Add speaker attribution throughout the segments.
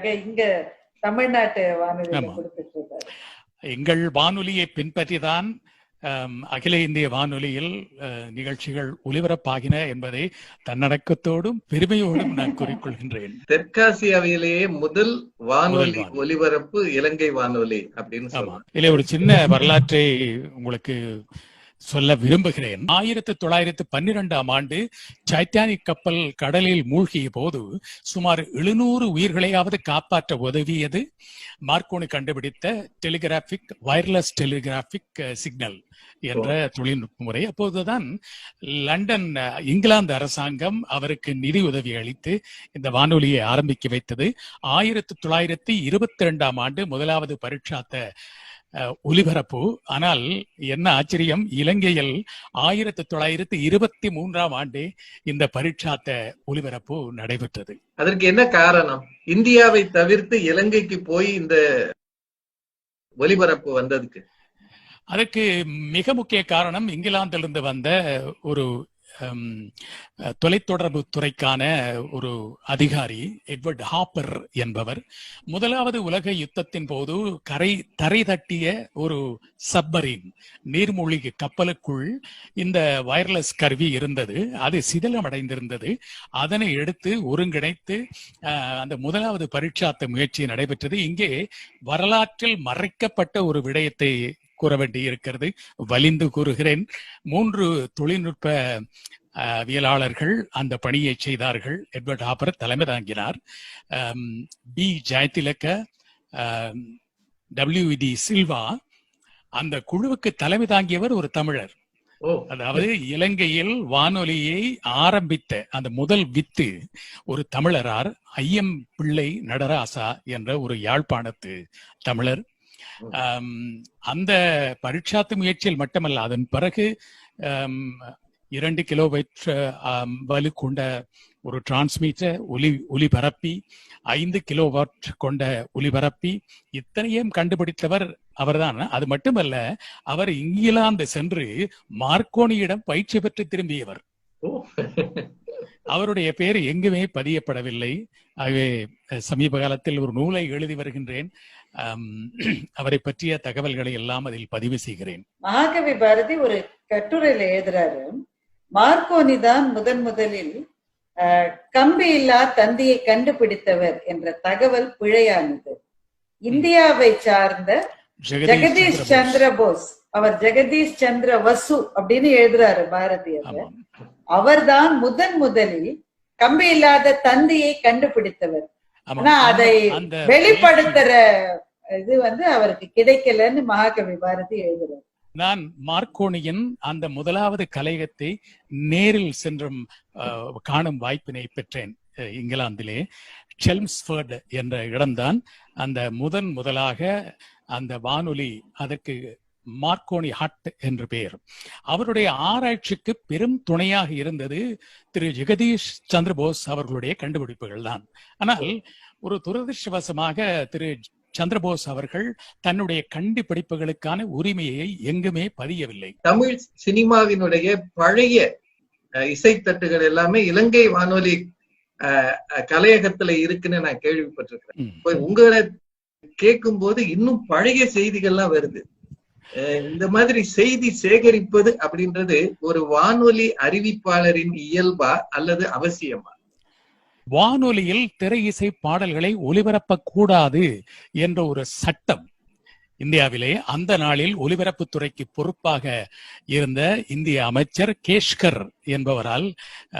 Speaker 1: இங்க தமிழ்நாட்டு வானொலியில
Speaker 2: ஆமா.
Speaker 1: கொடுத்துட்டு இருக்காரு
Speaker 2: எங்கள் வானொலியை பின்பற்றிதான் அகில இந்திய வானொலியில் நிகழ்ச்சிகள் ஒலிபரப்பாகின என்பதை தன்னடக்கத்தோடும் பெருமையோடும் நான் கூறிக்கொள்கின்றேன்
Speaker 3: தெற்காசியாவிலேயே முதல் வானொலி. ஒலிபரப்பு இலங்கை வானொலி அப்படின்னு சொல்லலாம்
Speaker 2: இதிலே ஒரு சின்ன வரலாற்றை உங்களுக்கு சொல்ல விரும்புகிறேன். ஆயிரத்தி தொள்ளாயிரத்தி பன்னிரெண்டாம் ஆண்டு டைட்டானிக் கப்பல் கடலில் மூழ்கிய போது சுமார் எழுநூறு உயிர்களையாவது காப்பாற்ற உதவியது. மார்க்கோனி கண்டுபிடித்த டெலிகிராபிக் வயர்லெஸ் டெலிகிராபிக் சிக்னல் என்ற தொழில்நுட்ப முறை அப்போதுதான் லண்டன் இங்கிலாந்து அரசாங்கம் அவருக்கு நிதி உதவி அளித்து இந்த வானொலியை ஆரம்பிக்க வைத்தது. ஆயிரத்தி தொள்ளாயிரத்தி இருபத்தி ரெண்டாம் ஆண்டு முதலாவது பரீட்சாத்த ஒலிபரப்பு. ஆனால் என்ன ஆச்சரியம்? இலங்கையில் ஆயிரத்தி தொள்ளாயிரத்தி இருபத்தி மூன்றாம் ஆண்டே இந்த பரீட்சாத்த ஒலிபரப்பு நடைபெற்றது.
Speaker 3: அதற்கு என்ன காரணம்? இந்தியாவை தவிர்த்து இலங்கைக்கு போய் இந்த ஒலிபரப்பு வந்ததுக்கு.
Speaker 2: அதற்கு மிக முக்கிய காரணம் இங்கிலாந்திலிருந்து வந்த ஒரு தொலைத்தொடர்பு துறைக்கான ஒரு அதிகாரி எட்வர்ட் ஹாப்பர் என்பவர் முதலாவது உலக யுத்தத்தின் போது கரை தரை தட்டிய ஒரு சப்பரின் நீர்மூழ்கி கப்பலுக்குள் இந்த வயர்லெஸ் கருவி இருந்தது. அது சிதிலமடைந்திருந்தது. அதனை எடுத்து ஒருங்கிணைத்து அந்த முதலாவது பரீட்சாத்த முயற்சி நடைபெற்றது. இங்கே வரலாற்றில் மறைக்கப்பட்ட ஒரு விடயத்தை கூற வேண்டியிருக்கிறது வலிந்து கூறுகிறேன். மூன்று தொழில்நுட்ப வியலாளர்கள் அந்த பணியை செய்தார்கள். எட்வர்ட் ஹாப்பர் தலைமை தாங்கினார். பி ஜெயதிலக்க டபிள்யூ சில்வா அந்த குழுவுக்கு தலைமை தாங்கியவர் ஒரு தமிழர். அதாவது இலங்கையில் வானொலியை ஆரம்பித்த அந்த முதல் வித்து ஒரு தமிழரார் ஐயம் பிள்ளை நடராசா என்ற ஒரு யாழ்ப்பாணத்து தமிழர். அந்த பரீட்சாத்து முயற்சியில் மட்டுமல்ல அதன் பிறகு இரண்டு கிலோபைட் வலு கொண்ட ஒரு டிரான்ஸ்மீட்டர் ஒலி ஒலிபரப்பி ஐந்து கிலோவாட் கொண்ட ஒலிபரப்பி இத்தனையும் கண்டுபிடித்தவர் அவர்தான். அது மட்டுமல்ல அவர் இங்கிலாந்து சென்று மார்க்கோனியிடம் பயிற்சி பெற்று திரும்பியவர். அவருடைய பெயர் எங்குமே பதியப்படவில்லை. ஆகவே சமீப காலத்தில் ஒரு நூலை எழுதி வருகின்றேன். அவரை பற்றிய தகவல்களை எல்லாம் அதில் பதிவு செய்கிறேன்.
Speaker 1: மகாகவி பாரதி ஒரு கட்டுரையில எழுதுறாரு மார்க்கோனி தான் முதன் முதலில் கம்பி இல்லா தந்தியை கண்டுபிடித்தவர் என்ற தகவல் பிழையானது. இந்தியாவை சார்ந்த ஜெகதீஷ்
Speaker 2: சந்திர
Speaker 1: போஸ் அவர் ஜெகதீஷ் சந்திர வசு அப்படின்னு எழுதுறாரு பாரதியர். அவர்தான் முதன் முதலில் கம்பி இல்லாத தந்தியை கண்டுபிடித்தவர். அதை வெளிப்படுத்துற இது வந்து அவருக்கு கிடைக்கலன்னு மகாகவி பாரதி எழுதுறாரு.
Speaker 2: நான் மார்க்கோனியின் அந்த முதலாவது கலையகத்தை நேரில் சென்றும் காணும் வாய்ப்பினை பெற்றேன் இங்கிலாந்திலே. செல்ம்ஸ்ஃபர்ட் என்ற இடம்தான் அந்த முதன் முதலாக அந்த வானொலி அதற்கு மார்க்கோனி ஹட் என்று பெயர். அவருடைய ஆராய்ச்சிக்கு பெரும் துணையாக இருந்தது திரு ஜெகதீஷ் சந்திரபோஸ் அவர்களுடைய கண்டுபிடிப்புகள் தான் ஆனால் ஒரு துரதிருஷ்டவசமாக திரு சந்திரபோஸ் அவர்கள் தன்னுடைய கண்டுபிடிப்புகளுக்கான உரிமையை எங்குமே பதியவில்லை.
Speaker 3: தமிழ் சினிமாவினுடைய பழைய இசைத்தட்டுகள் எல்லாமே இலங்கை வானொலி கலையகத்துல இருக்குன்னு நான் கேள்விப்பட்டிருக்கிறேன். இப்ப உங்களை கேட்கும் போது இன்னும் பழைய செய்திகள்லாம் வருது. இந்த மாதிரி செய்தி சேகரிப்பது அப்படின்றது ஒரு வானொலி அறிவிப்பாளரின் இயல்பா அல்லது அவசியமா?
Speaker 2: வானொலியில் திரை இசை பாடல்களை ஒலிபரப்ப கூடாது என்ற ஒரு சட்டம் இந்தியாவிலே அந்த நாளில் ஒலிபரப்புத்துறைக்கு பொறுப்பாக இருந்த இந்திய அமைச்சர் கேஷ்கர் என்பவரால்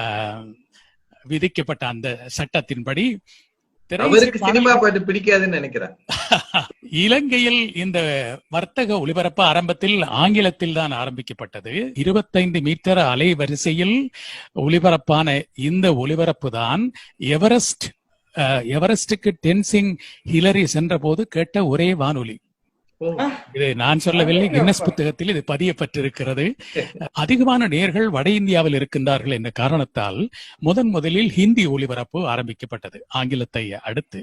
Speaker 2: ஆஹ், விதிக்கப்பட்ட அந்த சட்டத்தின்படி
Speaker 3: அவருக்கு சினிமா பாட்டு பிடிக்காதுன்னு நினைக்கிறேன்.
Speaker 2: இலங்கையில் இந்த வர்த்தக ஒலிபரப்பு ஆரம்பத்தில் ஆங்கிலத்தில் தான் ஆரம்பிக்கப்பட்டது. இருபத்தைந்து மீட்டர் அலைவரிசையில் ஒலிபரப்பான இந்த ஒலிபரப்பு தான் எவரெஸ்ட் எவரெஸ்டுக்கு டென்சிங் ஹிலரி சென்ற போது கேட்ட ஒரே வானொலி. இது நான் சொல்லவில்லை கின்னஸ் புத்தகத்தில் இது பதியப்பட்டிருக்கிறது. அதிகமான நேர்கள் வட இந்தியாவில் இருக்கின்றார்கள் என்ற காரணத்தால் முதன் முதலில் ஹிந்தி ஒலிபரப்பு ஆரம்பிக்கப்பட்டது. ஆங்கிலத்தை அடுத்து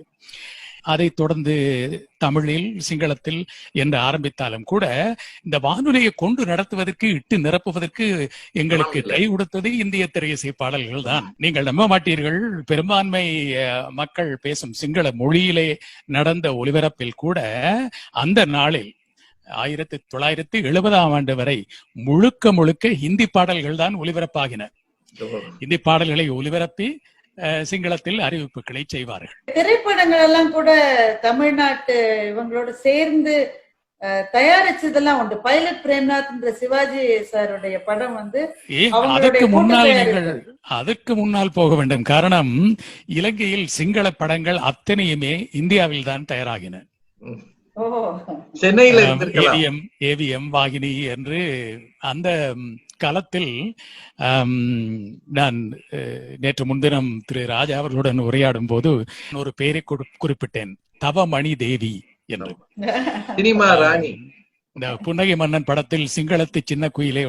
Speaker 2: அதைத் தொடர்ந்து தமிழில் சிங்களத்தில் என்று ஆரம்பித்தாலும் கூட இந்த வானொலியை கொண்டு நடத்துவதற்கு இட்டு நிரப்புவதற்கு எங்களுக்கு. கை கொடுத்தது இந்திய திரையிசை பாடல்கள் தான் நீங்கள் நம்ப மாட்டீர்கள். பெரும்பான்மை மக்கள் பேசும் சிங்கள மொழியிலே நடந்த ஒலிபரப்பில் கூட அந்த நாளில் ஆயிரத்தி தொள்ளாயிரத்தி எழுபதாம் ஆண்டு வரை முழுக்க முழுக்க ஹிந்தி பாடல்கள் தான் ஒலிபரப்பாகின ஹிந்தி பாடல்களை ஒலிபரப்பி அஹ், சிங்களத்தில் அறிவிப்புகளை செய்வார்கள்.
Speaker 1: திரைப்படங்கள் எல்லாம் கூட தமிழ்நாட்டு இவங்களோட சேர்ந்து தயாரிச்சதெல்லாம் உண்டு. பைலட் பிரேம்நாத்ன்ற சிவாஜி சாருடைய படம் வந்து
Speaker 2: அதற்கு முன்னால். நீங்கள் அதற்கு முன்னால் போக வேண்டும். காரணம் இலங்கையில் சிங்கள படங்கள் அத்தனையுமே இந்தியாவில் தான் தயாராகின.
Speaker 3: சென்னையில
Speaker 2: ஏவிஎம் ஏவிஎம் வாகினி என்று அந்த களத்தில் ஆம், நான் நேற்று முன்தினம் திரு ராஜா அவர்களுடன் உரையாடும் போது ஒரு பெயரை குறி- குறிப்பிட்டேன். தவமணி தேவி என்று.
Speaker 3: சினிமா ராணி.
Speaker 2: இந்த புன்னகை மன்னன் படத்தில் சிங்களத்து சின்ன குயிலே